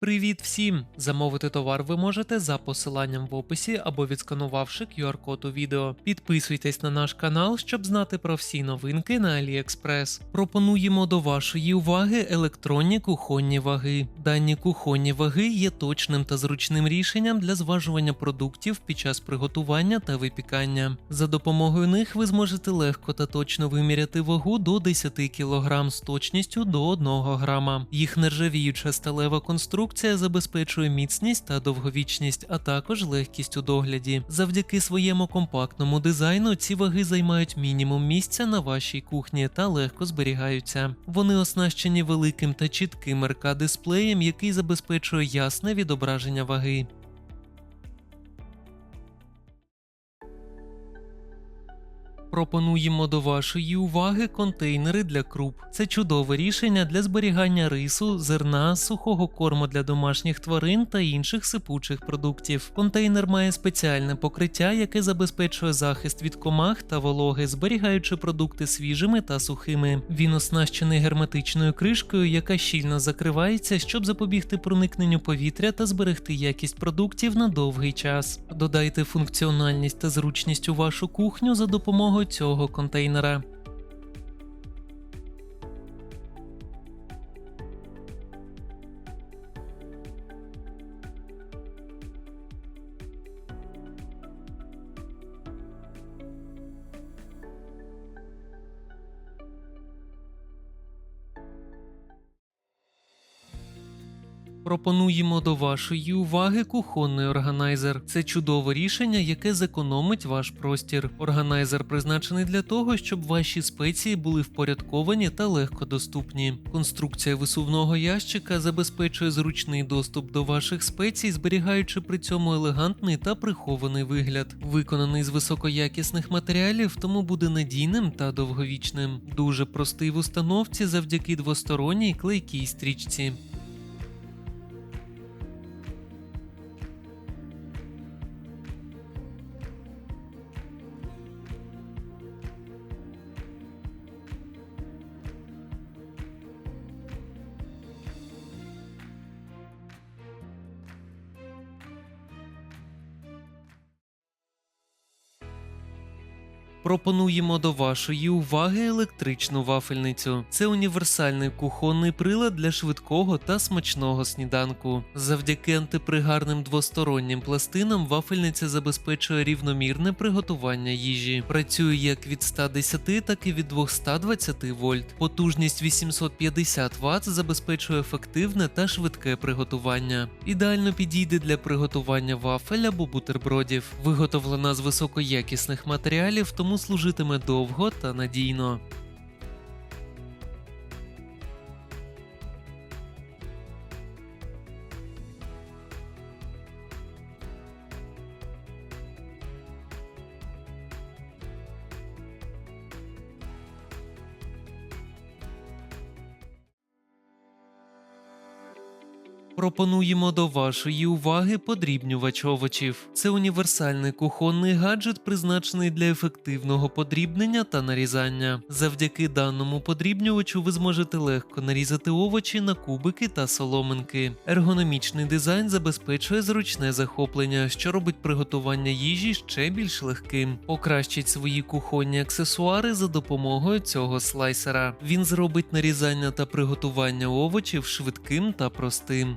Привіт всім! Замовити товар ви можете за посиланням в описі або відсканувавши QR-код у відео. Підписуйтесь на наш канал, щоб знати про всі новинки на AliExpress. Пропонуємо до вашої уваги електронні кухонні ваги. Дані кухонні ваги є точним та зручним рішенням для зважування продуктів під час приготування та випікання. За допомогою них ви зможете легко та точно виміряти вагу до 10 кг з точністю до 1 грама. Їх нержавіюча сталева конструкція забезпечує міцність та довговічність, а також легкість у догляді. Завдяки своєму компактному дизайну ці ваги займають мінімум місця на вашій кухні та легко зберігаються. Вони оснащені великим та чітким РК-дисплеєм, який забезпечує ясне відображення ваги. Пропонуємо до вашої уваги контейнери для круп. Це чудове рішення для зберігання рису, зерна, сухого корму для домашніх тварин та інших сипучих продуктів. Контейнер має спеціальне покриття, яке забезпечує захист від комах та вологи, зберігаючи продукти свіжими та сухими. Він оснащений герметичною кришкою, яка щільно закривається, щоб запобігти проникненню повітря та зберегти якість продуктів на довгий час. Додайте функціональність та зручність у вашу кухню за допомогою цього контейнера. Пропонуємо до вашої уваги кухонний органайзер. Це чудове рішення, яке зекономить ваш простір. Органайзер призначений для того, щоб ваші спеції були впорядковані та легко доступні. Конструкція висувного ящика забезпечує зручний доступ до ваших спецій, зберігаючи при цьому елегантний та прихований вигляд. Виконаний з високоякісних матеріалів, тому буде надійним та довговічним. Дуже простий в установці завдяки двосторонній клейкій стрічці. Пропонуємо до вашої уваги електричну вафельницю. Це універсальний кухонний прилад для швидкого та смачного сніданку. Завдяки антипригарним двостороннім пластинам вафельниця забезпечує рівномірне приготування їжі. Працює як від 110, так і від 220 вольт. Потужність 850 Вт забезпечує ефективне та швидке приготування. Ідеально підійде для приготування вафель або бутербродів. Виготовлена з високоякісних матеріалів, тому служитиме довго та надійно. Пропонуємо до вашої уваги подрібнювач овочів. Це універсальний кухонний гаджет, призначений для ефективного подрібнення та нарізання. Завдяки даному подрібнювачу ви зможете легко нарізати овочі на кубики та соломинки. Ергономічний дизайн забезпечує зручне захоплення, що робить приготування їжі ще більш легким. Покращить свої кухонні аксесуари за допомогою цього слайсера. Він зробить нарізання та приготування овочів швидким та простим.